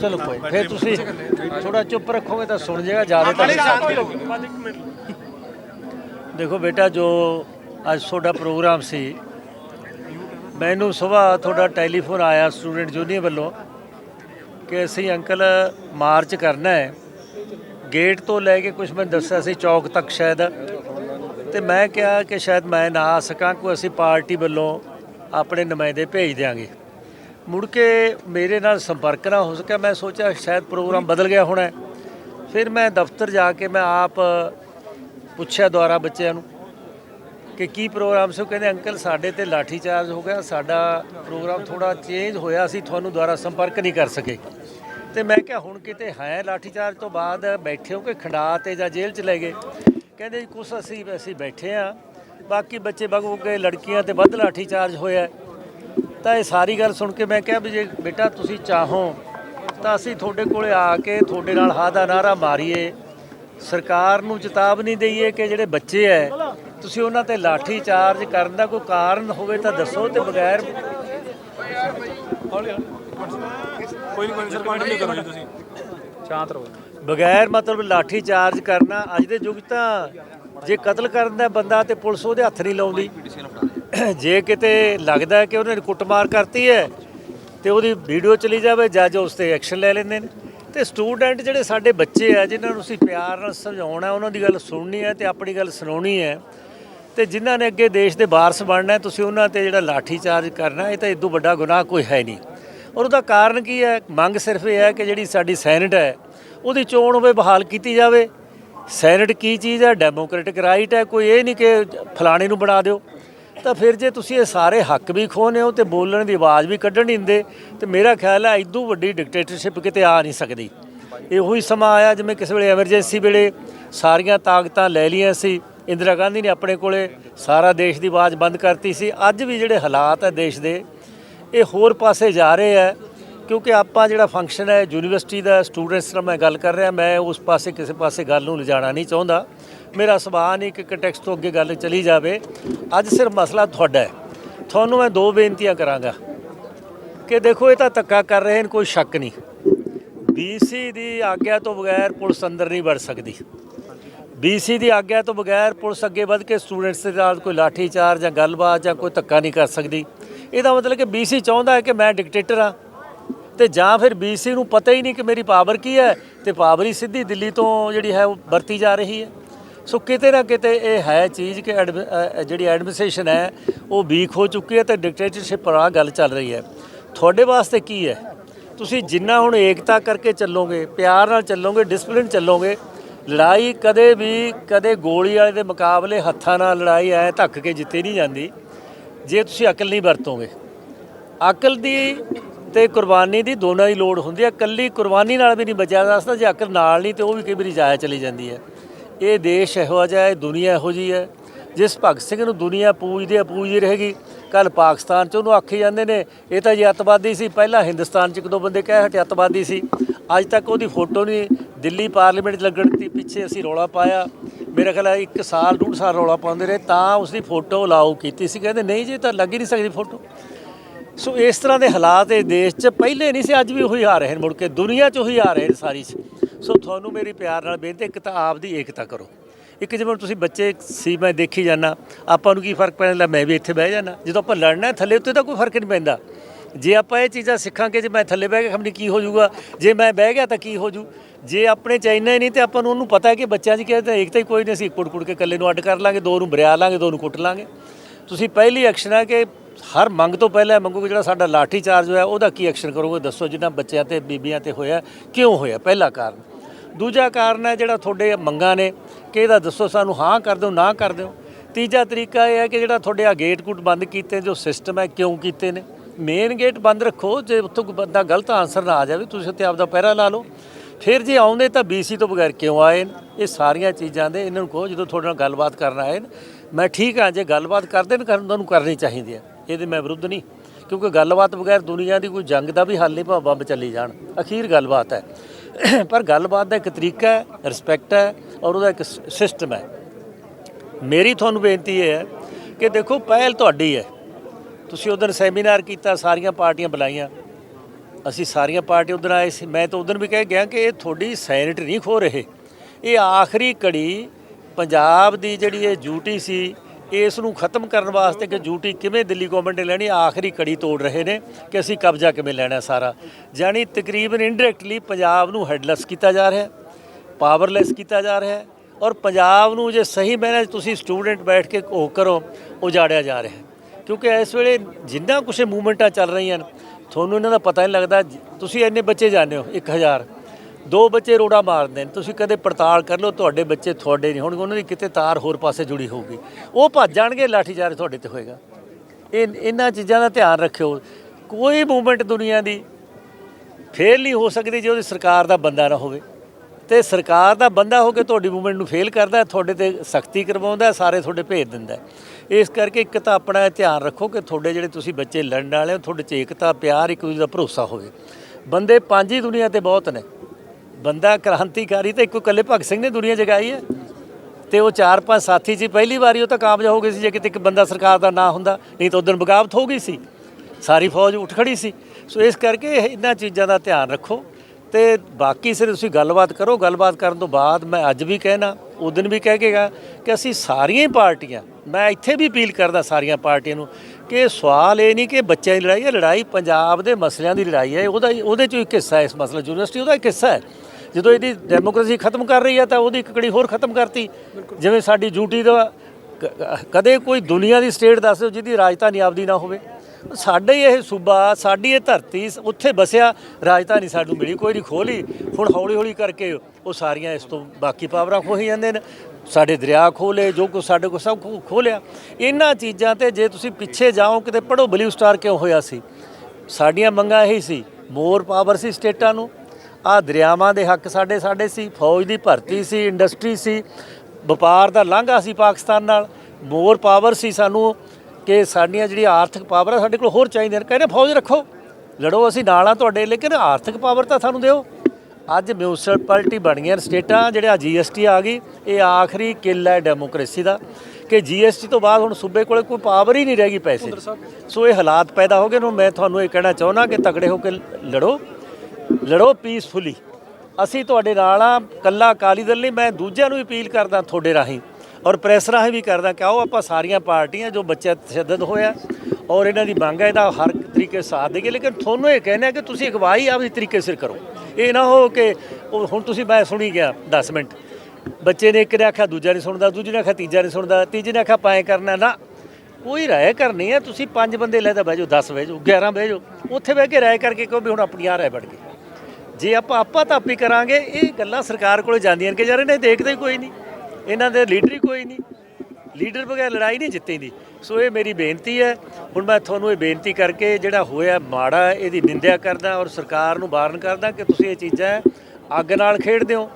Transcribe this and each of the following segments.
ਚਲੋ ਕੋਈ ਫਿਰ ਤੁਸੀਂ ਥੋੜਾ ਚੁੱਪ ਰੱਖੋਗੇ ਤਾਂ ਸੁਣ ਜਾਏਗਾ ਜ਼ਿਆਦਾ ਤਾਂ ਦੇਖੋ ਬੇਟਾ ਜੋ ਅੱਜ ਤੁਹਾਡਾ ਪ੍ਰੋਗਰਾਮ ਸੀ ਮੈਨੂੰ ਸਵੇਰ ਤੁਹਾਡਾ ਟੈਲੀਫੋਨ ਆਇਆ ਸਟੂਡੈਂਟ ਯੂਨੀਅਨ ਵੱਲੋਂ ਕਿ ਅਸੀਂ ਅੰਕਲ ਮਾਰਚ ਕਰਨਾ ਹੈ। ਗੇਟ ਤੋਂ ਲੈ ਕੇ ਕੁਝ ਮੈਂ ਦੱਸਿਆ ਸੀ ਚੌਕ ਤੱਕ ਸ਼ਾਇਦ। ਤੇ ਮੈਂ ਕਿਹਾ ਕਿ ਸ਼ਾਇਦ ਮੈਂ ਨਾ ਆ ਸਕਾਂ ਕੋਈ ਅਸੀਂ ਪਾਰਟੀ ਵੱਲੋਂ ਆਪਣੇ ਨੁਮਾਇੰਦੇ ਭੇਜ ਦਿਆਂਗੇ। ਮੁੜ ਕੇ ਮੇਰੇ ਨਾਲ ਸੰਪਰਕ ਨਾ ਹੋ ਸਕਿਆ। ਮੈਂ ਸੋਚਿਆ ਸ਼ਾਇਦ ਪ੍ਰੋਗਰਾਮ ਬਦਲ ਗਿਆ ਹੋਣਾ। ਫਿਰ ਮੈਂ ਦਫ਼ਤਰ ਜਾ ਕੇ ਮੈਂ ਆਪ ਪੁੱਛਿਆ ਦੁਆਰਾ ਬੱਚਿਆਂ ਨੂੰ ਕਿ ਕੀ ਪ੍ਰੋਗਰਾਮ ਸੀ। ਉਹ ਕਹਿੰਦੇ ਅੰਕਲ ਸਾਡੇ ਤੇ ਲਾਠੀ ਚਾਰਜ ਹੋ ਗਿਆ। ਸਾਡਾ ਪ੍ਰੋਗਰਾਮ ਥੋੜਾ ਚੇਂਜ ਹੋਇਆ ਸੀ। ਤੁਹਾਨੂੰ ਦੁਆਰਾ ਸੰਪਰਕ ਨਹੀਂ ਕਰ ਸਕੇ। ਤੇ ਮੈਂ ਕਿਹਾ ਹੁਣ ਕਿਤੇ ਹੈ ਲਾਠੀ ਚਾਰਜ ਤੋਂ ਬਾਅਦ ਬੈਠੇ ਹੋ ਕਿ ਖੰਡਾ ਤੇ ਜਾਂ ਜੇਲ੍ਹ ਚ ਲੈ ਗਏ? ਕਹਿੰਦੇ ਕੁਛ ਅਸੀਂ ਅਸੀਂ ਬੈਠੇ ਆ। ਬਾਕੀ ਬੱਚੇ ਬਗੂ ਗਏ ਲੜਕੀਆਂ ਤੇ ਵੱਧ ਲਾਠੀ ਚਾਰਜ ਹੋਇਆ। ਤਾਂ ਇਹ ਸਾਰੀ ਗੱਲ ਸੁਣ ਕੇ ਮੈਂ ਕਿਹਾ ਵੀ ਜੇ ਬੇਟਾ ਤੁਸੀਂ ਚਾਹੋ ਤਾਂ ਅਸੀਂ ਤੁਹਾਡੇ ਕੋਲੇ ਆ ਕੇ ਤੁਹਾਡੇ ਨਾਲ ਹਾਂ ਦਾ ਨਾਰਾ ਮਾਰੀਏ। ਸਰਕਾਰ ਨੂੰ ਚੇਤਾਵਨੀ ਦਈਏ ਕਿ ਜਿਹੜੇ ਬੱਚੇ ਐ ਤੁਸੀਂ ਉਹਨਾਂ ਤੇ ਲਾਠੀ ਚਾਰਜ ਕਰਨ ਦਾ ਕੋਈ ਕਾਰਨ ਹੋਵੇ ਤਾਂ ਦੱਸੋ ਤੇ ਬਗੈਰ ਕੋਈ ਨਹੀਂ ਕੋਈ ਸਰ ਪੁਆਇੰਟ ਨਹੀਂ ਕਰੋ ਜੀ ਤੁਸੀਂ। ਸ਼ਾਂਤ ਰਹੋ। ਬਗੈਰ ਮਤਲਬ ਲਾਠੀ ਚਾਰਜ ਕਰਨਾ ਅੱਜ ਦੇ ਯੁੱਗ 'ਚ ਤਾਂ ਜੇ ਕਤਲ ਕਰਨ ਦਾ ਬੰਦਾ ਤੇ ਪੁਲਿਸ ਉਹਦੇ ਹੱਥ ਨਹੀਂ ਲਾਉਂਦੀ। ਜੇ ਕਿਤੇ ਲੱਗਦਾ ਕਿ ਉਹਨੇ ਕੁੱਟਮਾਰ ਕਰਤੀ ਹੈ ਤੇ ਉਹਦੀ ਵੀਡੀਓ ਚਲੀ ਜਾਵੇ, ਜੱਜ ਉਸ ਤੇ ਐਕਸ਼ਨ ਲੈ ਲੈਂਦੇ ਨੇ। ਤੇ ਸਟੂਡੈਂਟ ਜਿਹੜੇ ਸਾਡੇ ਬੱਚੇ ਆ, ਜਿਨ੍ਹਾਂ ਨੂੰ ਅਸੀਂ ਪਿਆਰ ਨਾਲ ਸਮਝਾਉਣਾ ਉਹਨਾਂ ਦੀ ਗੱਲ ਸੁਣਨੀ ਹੈ ਤੇ ਆਪਣੀ ਗੱਲ ਸੁਣਾਉਣੀ ਹੈ। ਤੇ ਜਿਨ੍ਹਾਂ ਨੇ ਅੱਗੇ ਦੇਸ਼ ਦੇ ਵਾਰਸ ਬਣਨਾ ਤੁਸੀਂ ਉਹਨਾਂ ਤੇ ਜਿਹੜਾ ਲਾਠੀ ਚਾਰਜ ਕਰਨਾ ਇਹ ਤਾਂ ਇਦੋਂ ਵੱਡਾ ਗੁਨਾਹ ਕੋਈ ਹੈ ਨਹੀਂ। ਔਰ ਉਹਦਾ ਕਾਰਨ ਕੀ ਹੈ? ਮੰਗ ਸਿਰਫ ਇਹ ਹੈ ਕਿ ਜਿਹੜੀ ਸਾਡੀ ਸੈਨੇਟ ਹੈ, ਉਹਦੀ ਚੋਣ ਹੋਵੇ, ਬਹਾਲ ਕੀਤੀ ਜਾਵੇ। ਸੈਨੇਟ ਕੀ ਚੀਜ਼ ਹੈ? ਡੈਮੋਕ੍ਰੈਟਿਕ ਰਾਈਟ ਹੈ। ਕੋਈ ਇਹ ਨਹੀਂ ਕਿ ਫਲਾਣੇ ਨੂੰ ਬਣਾ ਦਿਓ। ਤਾਂ ਫਿਰ ਜੇ ਤੁਸੀਂ ਇਹ ਸਾਰੇ ਹੱਕ ਵੀ ਖੋਹਨੇ ਹੋ ਤੇ ਬੋਲਣ ਦੀ ਆਵਾਜ਼ ਵੀ ਕੱਢਣ ਨਹੀਂ ਦਿੰਦੇ, ਤੇ ਮੇਰਾ ਖਿਆਲ ਹੈ ਇਦੋਂ ਵੱਡੀ ਡਿਕਟੇਟਰਸ਼ਿਪ ਕਿਤੇ ਆ ਨਹੀਂ ਸਕਦੀ। ਇਹ ਉਹੀ ਸਮਾਂ ਆਇਆ ਜਿਵੇਂ ਕਿਸੇ ਵੇਲੇ ਐਮਰਜੈਂਸੀ ਵੇਲੇ ਸਾਰੀਆਂ ਤਾਕਤਾਂ ਲੈ ਲਈਆਂ ਸੀ। ਇੰਦਰਾ ਗਾਂਧੀ ਨੇ ਆਪਣੇ ਕੋਲੇ ਸਾਰਾ ਦੇਸ਼ ਦੀ ਆਵਾਜ਼ ਬੰਦ ਕਰਤੀ ਸੀ। ਅੱਜ ਵੀ ਜਿਹੜੇ ਹਾਲਾਤ ਹੈ ਦੇਸ਼ ਦੇ, ਇਹ ਹੋਰ ਪਾਸੇ ਜਾ ਰਹੇ ਹੈ, ਕਿਉਂਕਿ ਆਪਾਂ ਜਿਹੜਾ ਫੰਕਸ਼ਨ ਹੈ, ਯੂਨੀਵਰਸਿਟੀ ਦਾ ਸਟੂਡੈਂਟਸ ਨਾਲ ਮੈਂ ਗੱਲ ਕਰ ਰਿਹਾ, ਮੈਂ ਉਸ ਪਾਸੇ, ਕਿਸੇ ਪਾਸੇ ਗੱਲ ਨੂੰ ਲਿਜਾਣਾ ਨਹੀਂ ਚਾਹੁੰਦਾ। ਮੇਰਾ ਸੁਭਾਅ ਨਹੀਂ ਕਿ ਕੰਟੈਕਸਟ ਤੋਂ ਅੱਗੇ ਗੱਲ ਚਲੀ ਜਾਵੇ। ਅੱਜ ਸਿਰਫ ਮਸਲਾ ਤੁਹਾਡਾ ਹੈ। ਤੁਹਾਨੂੰ ਮੈਂ ਦੋ ਬੇਨਤੀਆਂ ਕਰਾਂਗਾ। ਕਿ ਦੇਖੋ, ਇਹ ਤਾਂ ਧੱਕਾ ਕਰ ਰਹੇ ਨੇ ਕੋਈ ਸ਼ੱਕ ਨਹੀਂ। ਬੀਸੀ ਦੀ ਆਗਿਆ ਤੋਂ ਬਗੈਰ ਪੁਲਿਸ ਅੰਦਰ ਨਹੀਂ ਵੜ ਸਕਦੀ। ਬੀਸੀ ਦੀ ਆਗਿਆ ਤੋਂ ਬਗੈਰ ਪੁਲਿਸ ਅੱਗੇ ਵੱਧ ਕੇ ਸਟੂਡੈਂਟਸ ਦੇ ਨਾਲ ਕੋਈ ਲਾਠੀਚਾਰ ਜਾਂ ਗੱਲਬਾਤ ਜਾਂ ਕੋਈ ਧੱਕਾ ਨਹੀਂ ਕਰ ਸਕਦੀ। ਇਹਦਾ ਮਤਲਬ ਕਿ ਬੀਸੀ ਚਾਹੁੰਦਾ ਹੈ ਕਿ ਮੈਂ ਡਿਕਟੇਟਰ ਹਾਂ। ਤੇ ਜਾਂ ਫਿਰ ਬੀਸੀ ਨੂੰ ਪਤਾ ਹੀ ਨਹੀਂ ਕਿ ਮੇਰੀ ਪਾਵਰ ਕੀ ਹੈ। ਤੇ ਪਾਵਰ ਹੀ ਸਿੱਧੀ ਦਿੱਲੀ ਤੋਂ ਜਿਹੜੀ ਹੈ, ਉਹ ਵਰਤੀ ਜਾ ਰਹੀ ਹੈ। ਸੋ ਕਿਤੇ ਨਾ ਕਿਤੇ ਇਹ ਹੈ ਚੀਜ਼ ਕਿ ਐਡਮ- ਜਿਹੜੀ ਐਡਮਿਨਿਸਟ੍ਰੇਸ਼ਨ ਹੈ, ਉਹ ਵੀਕ ਹੋ ਚੁੱਕੀ ਹੈ ਤੇ ਡਿਕਟੇਟਰਸ਼ਿਪ ਰਾਹ ਗੱਲ ਚੱਲ ਰਹੀ ਹੈ। ਤੁਹਾਡੇ ਵਾਸਤੇ ਕੀ ਹੈ? ਤੁਸੀਂ ਜਿੰਨਾ ਹੁਣ ਏਕਤਾ ਕਰਕੇ ਚੱਲੋਗੇ, ਪਿਆਰ ਨਾਲ ਚੱਲੋਗੇ ਡਿਸਪਲਿਨ ਚੱਲੋਗੇ, ਲੜਾਈ ਕਦੇ ਵੀ ਕਦੇ ਗੋਲੀ ਵਾਲੇ ਦੇ ਮੁਕਾਬਲੇ ਹੱਥਾਂ ਨਾਲ ਲੜਾਈ ਐ ਧੱਕ ਕੇ ਜਿੱਤੇ ਨਹੀਂ ਜਾਂਦੀ। ਜੇ ਤੁਸੀਂ ਅਕਲ ਨਹੀਂ ਵਰਤੋਗੇ, ਅਕਲ ਦੀ ਤੇ ਕੁਰਬਾਨੀ ਦੀ ਦੋਨਾਂ ਦੀ ਲੋੜ ਹੁੰਦੀ ਹੈ। ਕੱਲੀ ਕੁਰਬਾਨੀ ਨਾਲ ਵੀ ਨਹੀਂ ਬਚਿਆ ਜਾ ਜੇ ਅਕਲ ਨਾਲ ਨਹੀਂ ਤੇ ਉਹ ਵੀ ਕਈ ਵਾਰੀ ਜਾਇਆ ਚਲੀ ਜਾਂਦੀ ਹੈ। ਇਹ ਦੇਸ਼ ਇਹੋ ਜਿਹਾ ਹੈ, ਦੁਨੀਆ ਇਹੋ ਜੀ ਹੈ। ਜਿਸ ਭਗਤ ਸਿੰਘ ਨੂੰ ਦੁਨੀਆ ਪੂਜਦੀ ਹੈ ਪੂਜਦੀ ਰਹੇਗੀ। ਕੱਲ ਪਾਕਿਸਤਾਨ ਚ ਉਹਨੂੰ ਆਖੀ ਜਾਂਦੇ ਨੇ, ਇਹ ਤਾਂ ਜੀ ਅੱਤਵਾਦੀ ਸੀ, ਪਹਿਲਾਂ ਹਿੰਦੁਸਤਾਨ ਚ ਇੱਕ ਦੋ ਬੰਦੇ ਕਹਿ ਹਟੇ ਅੱਤਵਾਦੀ ਸੀ। ਅੱਜ ਤੱਕ ਉਹਦੀ ਫੋਟੋ ਨਹੀਂ, ਦਿੱਲੀ ਪਾਰਲੀਮੈਂਟ 'ਚ ਲੱਗਣ ਦੀ ਪਿੱਛੇ ਅਸੀਂ ਰੌਲਾ ਪਾਇਆ। ਮੇਰੇ ਖਿਆਲ ਹੈ ਇੱਕ ਸਾਲ, ਡੂਢ ਸਾਲ ਰੌਲਾ ਪਾਉਂਦੇ ਰਹੇ, ਤਾਂ ਉਸ ਦੀ ਫੋਟੋ ਅਲਾਉ ਕੀਤੀ ਸੀ। ਕਹਿੰਦੇ, ਨਹੀਂ ਜੀ ਤਾਂ ਲੱਗ ਹੀ ਨਹੀਂ ਸਕਦੀ ਫੋਟੋ। ਸੋ ਇਸ ਤਰ੍ਹਾਂ ਦੇ ਹਾਲਾਤ ਇਹ ਦੇਸ਼ 'ਚ ਪਹਿਲੇ ਨਹੀਂ ਸੀ, ਅੱਜ ਵੀ ਉਹੀ ਆ ਰਹੇ ਨੇ ਮੁੜ ਕੇ। ਦੁਨੀਆ 'ਚ ਉਹੀ ਆ ਰਹੇ ਨੇ ਸਾਰੀ 'ਚ। ਸੋ ਤੁਹਾਨੂੰ ਮੇਰੀ ਪਿਆਰ ਨਾਲ ਬੇਨਤੀ, ਇੱਕ ਤਾਂ ਆਪ ਦੀ ਏਕਤਾ ਕਰੋ। ਇੱਕ ਜਿਵੇਂ ਹੁਣ ਤੁਸੀਂ ਬੱਚੇ ਸੀ, ਮੈਂ ਦੇਖੀ ਜਾਂਦਾ, ਆਪਾਂ ਨੂੰ ਕੀ ਫ਼ਰਕ ਪੈਂਦਾ ਮੈਂ ਵੀ ਇੱਥੇ ਬਹਿ ਜਾਣਾ ਜਦੋਂ ਆਪਾਂ ਲੜਨਾ ਥੱਲੇ, ਉੱਤੇ ਤਾਂ ਕੋਈ ਫ਼ਰਕ ਨਹੀਂ ਪੈਂਦਾ। ਜੇ ਆਪਾਂ ਇਹ ਚੀਜ਼ਾਂ ਸਿੱਖਾਂਗੇ, ਜੇ ਮੈਂ ਥੱਲੇ ਬਹਿ ਕੇ ਖਮਣੀ ਕੀ ਹੋ ਜਾਊਗਾ? ਜੇ ਮੈਂ ਬਹਿ ਗਿਆ ਤਾਂ ਕੀ ਹੋ ਜੂ ਜੇ ਆਪਣੇ ਚਾਈਨਾ ਹੀ ਨਹੀਂ, ਤੇ ਆਪਾਂ ਨੂੰ ਉਹਨੂੰ ਪਤਾ ਹੈ ਕਿ ਬੱਚਿਆਂ 'ਚ ਕੀ ਤਾਂ ਏਕਤਾ ਹੀ ਕੋਈ ਨਹੀਂ। ਅਸੀਂ ਕੁੜ ਕੁੜ ਕੇ ਇਕੱਲੇ ਨੂੰ ਅੱਡ ਕਰ ਲਾਂਗੇ, ਦੋ ਨੂੰ ਬਰਿਆ ਲਾਂਗੇ, ਦੋ ਨੂੰ ਕੁੱਟ ਲਾਂਗੇ। ਤੁਸੀਂ ਪਹਿਲੀ ਐਕਸ਼ਨ ਹੈ ਕਿ ਹਰ ਮੰਗ ਤੋਂ ਪਹਿਲਾਂ ਮੰਗੋਗੇ ਜਿਹੜਾ ਸਾਡਾ ਲਾਠੀ ਚਾਰਜ ਹੋਇਆ, ਉਹਦਾ ਕੀ ਐਕਸ਼ਨ ਕਰੋਗੇ? ਦੱਸੋ ਜਿਨ੍ਹਾਂ ਬੱਚਿਆਂ ਤੇ ਬੀਬੀਆਂ ਤੇ ਹੋਇਆ, ਕਿਉਂ ਹੋਇਆ? ਪਹਿਲਾ ਕਾਰਨ। ਦੂਜਾ ਕਾਰਨ ਹੈ ਜਿਹੜਾ ਤੁਹਾਡੇ ਮੰਗਾਂ ਨੇ, ਕਿ ਇਹਦਾ ਦੱਸੋ ਸਾਨੂੰ, ਹਾਂ ਕਰ ਦਿਓ, ਨਾ ਕਰ ਦਿਓ। ਤੀਜਾ ਤਰੀਕਾ ਇਹ ਹੈ ਕਿ ਜਿਹੜਾ ਤੁਹਾਡੇ ਆ ਗੇਟ ਕੂਟ ਬੰਦ ਕੀਤੇ ਜੋ ਸਿਸਟਮ ਹੈ, ਕਿਉਂ ਕੀਤੇ ਨੇ? ਮੇਨ ਗੇਟ ਬੰਦ ਰੱਖੋ, ਜੇ ਉੱਥੋਂ ਕੋਈ ਬੰਦਾ ਗਲਤ ਆਨਸਰ ਨਾ ਆ ਜਾਵੇ, ਤੁਸੀਂ ਉੱਥੇ ਆਪਦਾ ਪਹਿਰਾ ਲਾ ਲਓ। ਫਿਰ ਜੇ ਆਉਂਦੇ ਤਾਂ ਬੀਸੀ ਤੋਂ ਬਗੈਰ ਕਿਉਂ ਆਏ ਨੇ? ਇਹ ਸਾਰੀਆਂ ਚੀਜ਼ਾਂ ਦੇ ਇਹਨਾਂ ਨੂੰ ਕਹੋ, ਜਦੋਂ ਤੁਹਾਡੇ ਨਾਲ ਗੱਲਬਾਤ ਕਰਨ ਆਏ ਨੇ, ਮੈਂ ਠੀਕ ਹਾਂ, ਜੇ ਗੱਲਬਾਤ ਕਰਦੇ ਨੇ, ਕਰਨ, ਤੁਹਾਨੂੰ ਕਰਨੀ ਚਾਹੀਦੀ ਹੈ। ਇਹਦੇ ਮੈਂ ਵਿਰੁੱਧ ਨਹੀਂ। ਕਿਉਂਕਿ ਗੱਲਬਾਤ ਬਗੈਰ ਦੁਨੀਆ ਦੀ ਕੋਈ ਜੰਗ ਦਾ ਵੀ ਹੱਲ ਨਹੀਂ ਭਾਵੇਂ ਬੰਬ ਚੱਲੀ ਜਾਣ। ਅਖੀਰ ਗੱਲਬਾਤ ਹੈ। ਪਰ ਗੱਲਬਾਤ ਦਾ ਇੱਕ ਤਰੀਕਾ ਹੈ ਰਿਸਪੈਕਟ ਹੈ ਔਰ ਉਹਦਾ ਇੱਕ ਸਿਸਟਮ ਹੈ। ਮੇਰੀ ਤੁਹਾਨੂੰ ਬੇਨਤੀ ਇਹ ਹੈ ਕਿ ਦੇਖੋ, ਪਹਿਲ ਤੁਹਾਡੀ ਹੈ। ਤੁਸੀਂ ਉਦੋਂ ਸੈਮੀਨਾਰ ਕੀਤਾ, ਸਾਰੀਆਂ ਪਾਰਟੀਆਂ ਬੁਲਾਈਆਂ। ਅਸੀਂ ਸਾਰੀਆਂ ਪਾਰਟੀਆਂ ਉਧਰ ਆਏ ਸੀ। ਮੈਂ ਤਾਂ ਉਧਰ ਵੀ ਕਹਿ ਗਿਆ ਕਿ ਇਹ ਤੁਹਾਡੀ ਸੈਨੇਟ ਨਹੀਂ ਖੋ ਰਹੇ। ਇਹ ਆਖਰੀ ਕੜੀ ਪੰਜਾਬ ਦੀ ਜਿਹੜੀ ਇਹ ਡਿਊਟੀ ਸੀ ਇਸ ਨੂੰ ਖਤਮ ਕਰਨ ਵਾਸਤੇ ਕਿ ਡਿਊਟੀ ਕਿਵੇਂ ਦਿੱਲੀ ਗਵਰਨਮੈਂਟ ਨੇ ਲੈਣੀ, ਆਖਰੀ ਕੜੀ ਤੋੜ ਰਹੇ ਨੇ ਕਿ ਅਸੀਂ ਕਬਜ਼ਾ ਕਿਵੇਂ ਲੈਣਾ ਸਾਰਾ। ਜਾਨੀ ਤਕਰੀਬਨ ਇਨਡਾਇਰੈਕਟਲੀ ਪੰਜਾਬ ਨੂੰ ਹੈਡਲੈਸ ਕੀਤਾ ਜਾ ਰਿਹਾ ਹੈ ਪਾਵਰਲੈਸ ਕੀਤਾ ਜਾ ਰਿਹਾ ਹੈ ਔਰ ਪੰਜਾਬ ਨੂੰ ਜੇ ਸਹੀ ਮੈਨੇ ਤੁਸੀਂ ਸਟੂਡੈਂਟ ਬੈਠ ਕੇ ਉਹ ਕਰੋ, ਉਜਾੜਿਆ ਜਾ ਰਿਹਾ ਹੈ। ਕਿਉਂਕਿ ਇਸ ਵੇਲੇ ਜਿੰਨਾ ਕੁਛ ਮੂਵਮੈਂਟਾਂ ਚੱਲ ਰਹੀਆਂ ਨੇ, ਤੁਹਾਨੂੰ ਇਹਨਾਂ ਦਾ ਪਤਾ ਨਹੀਂ ਲੱਗਦਾ, ਤੁਸੀਂ ਇੰਨੇ ਬੱਚੇ ਜਾਣਦੇ ਹੋ 1000 ਦੋ ਬੱਚੇ ਰੋੜਾ ਮਾਰਦੇ ਨੇ, ਤੁਸੀਂ ਕਦੇ ਪੜਤਾਲ ਕਰ ਲਓ, ਤੁਹਾਡੇ ਬੱਚੇ ਤੁਹਾਡੇ ਨਹੀਂ ਹੋਣਗੇ, ਉਹਨਾਂ ਦੀ ਕਿਤੇ ਤਾਰ ਹੋਰ ਪਾਸੇ ਜੁੜੀ ਹੋਊਗੀ। ਉਹ ਭੱਜ ਜਾਣਗੇ, ਲਾਠੀਚਾਰਜ ਤੁਹਾਡੇ ਤੇ ਹੋਏਗਾ। ਇਹ ਇਹਨਾਂ ਚੀਜ਼ਾਂ ਦਾ ਧਿਆਨ ਰੱਖਿਓ। ਕੋਈ ਮੂਵਮੈਂਟ ਦੁਨੀਆ ਦੀ ਫੇਲ ਨਹੀਂ ਹੋ ਸਕਦੀ ਜੇ ਉਹਦੀ ਸਰਕਾਰ ਦਾ ਬੰਦਾ ਨਾ ਹੋਵੇ। ਤੇ ਸਰਕਾਰ ਦਾ ਬੰਦਾ ਹੋ ਕੇ ਤੁਹਾਡੀ ਮੂਵਮੈਂਟ ਨੂੰ ਫੇਲ ਕਰਦਾ, ਤੁਹਾਡੇ ਤੇ ਸਖਤੀ ਕਰਵਾਉਂਦਾ, ਸਾਰੇ ਤੁਹਾਡੇ ਭੇਜ ਦਿੰਦਾ। ਇਸ ਕਰਕੇ ਇੱਕ ਤਾਂ ਆਪਣਾ ਧਿਆਨ ਰੱਖੋ ਕਿ ਤੁਹਾਡੇ ਜਿਹੜੇ ਤੁਸੀਂ ਬੱਚੇ ਲੜਨ ਵਾਲੇ ਹੋ, ਤੁਹਾਡੇ 'ਚ ਏਕਤਾ, ਪਿਆਰ, ਇੱਕ ਦੂਜੇ ਦਾ ਭਰੋਸਾ ਹੋਵੇ। ਬੰਦੇ ਪੰਜ ਹੀ ਦੁਨੀਆ ਤੇ ਬਹੁਤ ਨੇ। ਬੰਦਾ ਕ੍ਰਾਂਤੀਕਾਰੀ ਤਾਂ ਇੱਕੋ ਇਕੱਲੇ ਭਗਤ ਸਿੰਘ ਨੇ ਦੁਨੀਆ ਜਗਾਈ ਹੈ। ਤੇ ਉਹ ਚਾਰ ਪੰਜ ਸਾਥੀ ਸੀ ਪਹਿਲੀ ਵਾਰੀ ਉਹ ਤਾਂ ਕਾਮਯਾਬ ਹੋ ਗਏ ਸੀ, ਜੇ ਕਿਤੇ ਇੱਕ ਬੰਦਾ ਸਰਕਾਰ ਦਾ ਨਾਂ ਹੁੰਦਾ, ਨਹੀਂ ਤਾਂ ਉਦੋਂ ਬਗਾਵਤ ਹੋ ਗਈ ਸੀ। ਸਾਰੀ ਫੌਜ ਉੱਠ ਖੜੀ ਸੀ। ਸੋ ਇਸ ਕਰਕੇ ਇਹ- ਇਹਨਾਂ ਚੀਜ਼ਾਂ ਦਾ ਧਿਆਨ ਰੱਖੋ। ਤੇ ਬਾਕੀ ਸਿਰ ਤੁਸੀਂ ਗੱਲਬਾਤ ਕਰੋ। ਗੱਲਬਾਤ ਕਰਨ ਤੋਂ ਬਾਅਦ ਮੈਂ ਅੱਜ ਵੀ ਕਹਿਣਾ ਉਦੋਂ ਵੀ ਕਹਿ ਕੇਗਾ ਕਿ ਅਸੀਂ ਸਾਰੀਆਂ ਹੀ ਪਾਰਟੀਆਂ, ਮੈਂ ਇੱਥੇ ਵੀ ਅਪੀਲ ਕਰਦਾ ਸਾਰੀਆਂ ਪਾਰਟੀਆਂ ਨੂੰ ਕਿ ਸਵਾਲ ਇਹ ਨਹੀਂ ਕਿ ਬੱਚਿਆਂ ਦੀ ਲੜਾਈ ਹੈ ਲੜਾਈ ਪੰਜਾਬ ਦੇ ਮਸਲਿਆਂ ਦੀ ਲੜਾਈ ਹੈ। ਉਹਦਾ ਉਹਦੇ ਚੋਂ ਇੱਕ ਹਿੱਸਾ ਹੈ ਇਸ ਮਸਲਾ ਯੂਨੀਵਰਸਿਟੀ ਉਹਦਾ ਇੱਕ ਹਿੱਸਾ ਹੈ। ਜਦੋਂ ਇਹਦੀ ਡੈਮੋਕ੍ਰੇਸੀ ਖਤਮ ਕਰ ਰਹੀ ਹੈ ਤਾਂ ਉਹਦੀ ਇੱਕ ਕੜੀ ਹੋਰ ਖਤਮ ਕਰਤੀ। ਜਿਵੇਂ ਸਾਡੀ ਡਿਊਟੀ ਦਾ ਕਦੇ ਕੋਈ ਦੁਨੀਆ ਦੀ ਸਟੇਟ ਦੱਸ ਦਿਓ ਜਿਹਦੀ ਰਾਜਧਾਨੀ ਆਪਦੀ ਨਾ ਹੋਵੇ। ਸਾਡੇ ਹੀ ਇਹ ਸੂਬਾ ਸਾਡੀ ਇਹ ਧਰਤੀ ਉੱਥੇ ਬਸਿਆ ਰਾਜਧਾਨੀ ਸਾਨੂੰ ਮਿਲੀ ਕੋਈ ਨਹੀਂ ਖੋਲੀ। ਹੁਣ ਹੌਲੀ ਹੌਲੀ ਕਰਕੇ ਉਹ ਸਾਰੀਆਂ ਇਸ ਤੋਂ ਬਾਕੀ ਪਾਵਰਾਂ ਖੋਹੀ ਜਾਂਦੇ ਨੇ। ਸਾਡੇ ਦਰਿਆ ਖੋਲੇ, ਜੋ ਕੁਛ ਸਾਡੇ ਕੋਲ ਸਭ ਖੋ- ਖੋਲਿਆ। ਇਹਨਾਂ ਚੀਜ਼ਾਂ ਤੇ ਜੇ ਤੁਸੀਂ ਪਿੱਛੇ ਜਾਓ, ਕਿਤੇ ਪੜੋ ਬਲੂ ਸਟਾਰ ਕਿਉਂ ਹੋਇਆ ਸੀ? ਸਾਡੀਆਂ ਮੰਗਾਂ ਇਹੀ ਸੀ, ਮੋਰ ਪਾਵਰ ਸੀ ਸਟੇਟਾਂ ਨੂੰ। ਆ ਦਰਿਆਵਾਂ ਦੇ ਹੱਕ ਸਾਡੇ ਸਾਡੇ ਸੀ, ਫੌਜ ਦੀ ਭਰਤੀ ਸੀ, ਇੰਡਸਟਰੀ ਸੀ, ਵਪਾਰ ਦਾ ਲਾਂਘਾ ਸੀ ਪਾਕਿਸਤਾਨ ਨਾਲ। ਮੋਰ ਪਾਵਰ ਸੀ ਸਾਨੂੰ ਕਿ ਸਾਡੀਆਂ ਜਿਹੜੀ ਆਰਥਿਕ ਪਾਵਰ ਆ ਸਾਡੇ ਕੋਲ ਹੋਰ ਚਾਹੀਦੀਆਂ ਨੇ। ਕਹਿੰਦੇ ਫੌਜ ਰੱਖੋ, ਲੜੋ ਅਸੀਂ ਨਾਲ ਆ ਤੁਹਾਡੇ ਲੇਕਿਨ ਆਰਥਿਕ ਪਾਵਰ ਤਾਂ ਸਾਨੂੰ ਦਿਓ। ਅੱਜ ਮਿਊਨਿਸਪੈਲਿਟੀ ਬਣ ਗਈਆਂ ਸਟੇਟਾਂ, ਜਿਹੜਾ ਜੀਐਸਟੀ ਆ ਗਈ, ਇਹ ਆਖਰੀ ਕਿੱਲ ਹੈ ਡੈਮੋਕ੍ਰੇਸੀ ਦਾ। ਕਿ ਜੀਐਸਟੀ ਤੋਂ ਬਾਅਦ ਹੁਣ ਸੂਬੇ ਕੋਲੇ ਕੋਈ ਪਾਵਰ ਹੀ ਨਹੀਂ ਰਹਿ ਗਈ ਪੈਸੇ ਸੋ ਇਹ ਹਾਲਾਤ ਪੈਦਾ ਹੋ ਗਏ ਨੂੰ ਮੈਂ ਤੁਹਾਨੂੰ ਇਹ ਕਹਿਣਾ ਚਾਹੁੰਦਾ ਕਿ ਤਕੜੇ ਹੋ ਕੇ ਲੜੋ ਲੜੋ ਪੀਸਫੁਲੀ ਅਸੀਂ ਤੁਹਾਡੇ ਨਾਲ ਆ, ਕੱਲਾ ਅਕਾਲੀ ਦਲ ਨਹੀਂ, ਮੈਂ ਦੂਜਿਆਂ ਨੂੰ ਵੀ ਅਪੀਲ ਕਰਦਾ ਤੁਹਾਡੇ ਰਾਹੀਂ, ਔਰ ਪ੍ਰੈਸ ਰਾਹੀਂ ਵੀ ਕਰਦਾ ਕਿ ਆਓ ਆਪਾਂ ਸਾਰੀਆਂ ਪਾਰਟੀਆਂ ਜੋ ਬੱਚਾ ਤਸ਼ੱਦਦ ਹੋਇਆ, ਔਰ ਇਹਨਾਂ ਦੀ ਮੰਗ ਹੈ, ਇਹਦਾ ਹਰ ਤਰੀਕੇ ਸਾਥ ਦੇਗੇ ਲੇਕਿਨ ਤੁਹਾਨੂੰ ਇਹ ਕਹਿਣਾ ਕਿ ਤੁਸੀਂ ਅਗਵਾਈ ਆਪਦੀ ਤਰੀਕੇ ਸਿਰ ਕਰੋ। ਇਹ ਨਾ ਹੋ ਕੇ ਉਹ ਹੁਣ ਤੁਸੀਂ ਮੈਂ ਸੁਣੀ ਗਿਆ 10 ਮਿੰਟ। ਬੱਚੇ ਨੇ ਇੱਕ ਨੇ ਆਖਿਆ, ਦੂਜਾ ਨਹੀਂ ਸੁਣਦਾ, ਦੂਜੇ ਨੇ ਆਖਿਆ, ਤੀਜਾ ਨਹੀਂ ਸੁਣਦਾ, ਤੀਜੇ ਨੇ ਆਖਿਆ ਪਾਏ ਕਰਨਾ ਨਾ। ਕੋਈ ਰਾਏ ਕਰਨੀ ਹੈ ਤੁਸੀਂ ਪੰਜ ਬੰਦੇ ਲੈ ਤਾਂ ਬਹਿ ਜਾਓ 10 ਬਹਿ ਜਾਓ 11 ਬਹਿ ਜਾਓ। ਉੱਥੇ ਬਹਿ ਕੇ ਰਾਏ ਕਰਕੇ ਕਹੋ ਵੀ ਹੁਣ ਆਪਣੀ ਆ ਰਾਏ ਬਣ ਗਈ। ਜੇ ਆਪਾਂ ਆਪਾਂ ਤਾਂ ਆਪੀ ਕਰਾਂਗੇ, ਇਹ ਗੱਲਾਂ ਸਰਕਾਰ ਕੋਲੇ ਜਾਂਦੀਆਂ ਨੇ ਕਿ ਯਾਰ ਇਹਨੇ ਦੇਖਦੇ ਹੀ ਕੋਈ ਨਹੀਂ। ਇਹਨਾਂ ਦੇ ਲੀਡਰ ਹੀ ਕੋਈ ਨਹੀਂ। ਲੀਡਰ ਬਗੈਰ ਲੜਾਈ ਨਹੀਂ ਜਿੱਤੇਂਦੀ। ਸੋ ਇਹ ਮੇਰੀ ਬੇਨਤੀ ਹੈ। ਹੁਣ ਮੈਂ ਤੁਹਾਨੂੰ ਇਹ ਬੇਨਤੀ ਕਰਕੇ ਜਿਹੜਾ ਹੋਇਆ ਮਾੜਾ ਇਹਦੀ ਨਿੰਦਿਆ ਕਰਦਾ ਔਰ ਸਰਕਾਰ ਨੂੰ ਬਾਰਨ ਕਰਦਾ ਕਿ ਤੁਸੀਂ ਇਹ ਚੀਜ਼ਾਂ ਅੱਗ ਨਾਲ ਖੇਡਦੇ ਹੋ।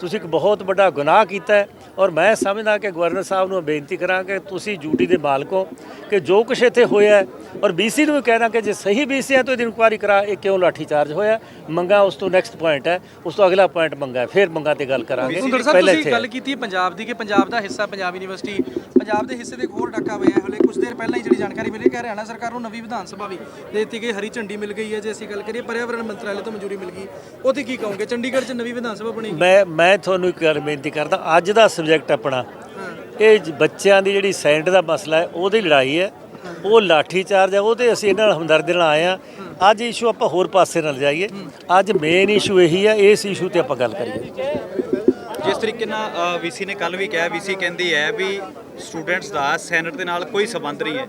ਤੁਸੀਂ ਇੱਕ ਬਹੁਤ ਵੱਡਾ ਗੁਨਾਹ ਕੀਤਾ ਹੈ। ਔਰ ਮੈਂ ਸਮਝਦਾ ਕਿ ਗਵਰਨਰ ਸਾਹਿਬ ਨੂੰ ਬੇਨਤੀ ਕਰਾਂ ਕਿ ਤੁਸੀਂ ਡਿਊਟੀ ਦੇ ਮਾਲਕ ਹੋ ਕਿ ਜੋ ਕੁਛ ਇੱਥੇ ਹੋਇਆ ਔਰ ਬੀਸੀ ਨੂੰ ਵੀ ਕਹਿਣਾ ਕਿ ਜੇ ਸਹੀ ਬੀਸੀ ਹੈ ਤਾਂ ਇਹਦੀ ਇਨਕੁਆਇਰੀ ਕਰਾ ਇਹ ਕਿਉਂ ਲਾਠੀ ਚਾਰਜ ਹੋਇਆ ਮੰਗਾ ਉਸ ਤੋਂ ਨੈਕਸਟ ਪੁਆਇੰਟ ਹੈ ਉਸ ਤੋਂ ਅਗਲਾ ਪੁਆਇੰਟ ਮੰਗਾ ਫਿਰ ਮੰਗਾ ਤੇ ਗੱਲ ਕਰਾਂਗੇ। ਪਹਿਲਾਂ ਤੁਸੀਂ ਇੱਥੇ ਗੱਲ ਕੀਤੀ ਪੰਜਾਬ ਦੀ ਕਿ ਪੰਜਾਬ ਦਾ ਹਿੱਸਾ ਪੰਜਾਬ ਯੂਨੀਵਰਸਿਟੀ ਪੰਜਾਬ ਦੇ ਹਿੱਸੇ ਦੇ ਹੋਰ ਡਾਕਾ ਹੋਇਆ। ਹਲੇ ਕੁਝ ਦੇਰ ਪਹਿਲਾਂ ਹੀ ਜਿਹੜੀ ਜਾਣਕਾਰੀ ਮਿਲੀ ਕਿ ਹਰਿਆਣਾ ਸਰਕਾਰ ਨੂੰ ਨਵੀਂ ਵਿਧਾਨ ਸਭਾ ਵੀ ਦੇ ਦਿੱਤੀ ਗਈ ਹਰੀ ਝੰਡੀ ਮਿਲ ਗਈ ਹੈ ਜੇ ਅਸੀਂ ਗੱਲ ਕਰੀਏ ਪਰਿਆਵਰਣ ਮੰਤਰਾਲੇ ਤੋਂ ਮਨਜ਼ੂਰੀ ਮਿਲ ਗਈ ਉਹਤੇ ਕੀ ਕਹੋਗੇ? ਚੰਡੀਗੜ੍ਹ 'ਚ ਨਵੀਂ ਵਿਧਾਨ ਸਭਾ ਬਣੀ ਮੈਂ ਮੈਂ ਤੁਹਾਨੂੰ ਇੱਕ ਗੱਲ ਬੇਨਤੀ ਕਰਦਾ ਅੱਜ ਦਾ ਸਬਜੈਕਟ ਆਪਣਾ। ਇਹ ਜ- ਬੱਚਿਆਂ ਦੀ ਜਿਹੜੀ ਸੈਂਟ ਦਾ ਮਸਲਾ ਹੈ ਉਹਦੀ ਲੜਾਈ ਹੈ। ਉਹ ਲਾਠੀ ਚਾਰਜ ਹੈ ਉਹਦੇ ਅਸੀਂ ਇਹਨਾਂ ਨਾਲ ਹਮਦਰਦੀ ਨਾਲ ਆਏ ਆ ਅੱਜ ਇਸ਼ੂ ਆਪਾਂ ਹੋਰ ਪਾਸੇ ਨਾਲ ਜਾਈਏ। ਅੱਜ ਮੇਨ ਇਸ਼ੂ ਇਹੀ ਹੈ ਇਸ ਇਸ਼ੂ ਤੇ ਆਪਾਂ ਗੱਲ ਕਰੀਏ। ਜਿਸ ਤਰੀਕੇ ਨਾਲ ਵੀਸੀ ਨੇ ਕੱਲ ਵੀ ਕਿਹਾ ਵੀਸੀ ਕਹਿੰਦੀ ਹੈ ਵੀ ਸਟੂਡੈਂਟਸ ਦਾ ਸੈਨੇਟ ਦੇ ਨਾਲ ਕੋਈ ਸਬੰਧ ਨਹੀਂ ਹੈ।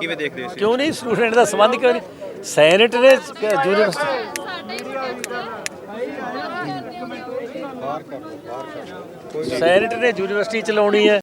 ਕਿਵੇਂ ਦੇਖਦੇ ਹੋ ਇਸ ਕਿਉਂ ਨਹੀਂ? ਸਟੂਡੈਂਟ ਦਾ ਸੰਬੰਧ ਕਿਉਂ ਨਹੀਂ? ਸੈਨੇਟ ਨੇ ਯੂਨੀਵਰਸਿਟੀ ਸੈਨੇਟ ਨੇ ਯੂਨੀਵਰਸਿਟੀ ਚਲਾਉਣੀ ਹੈ।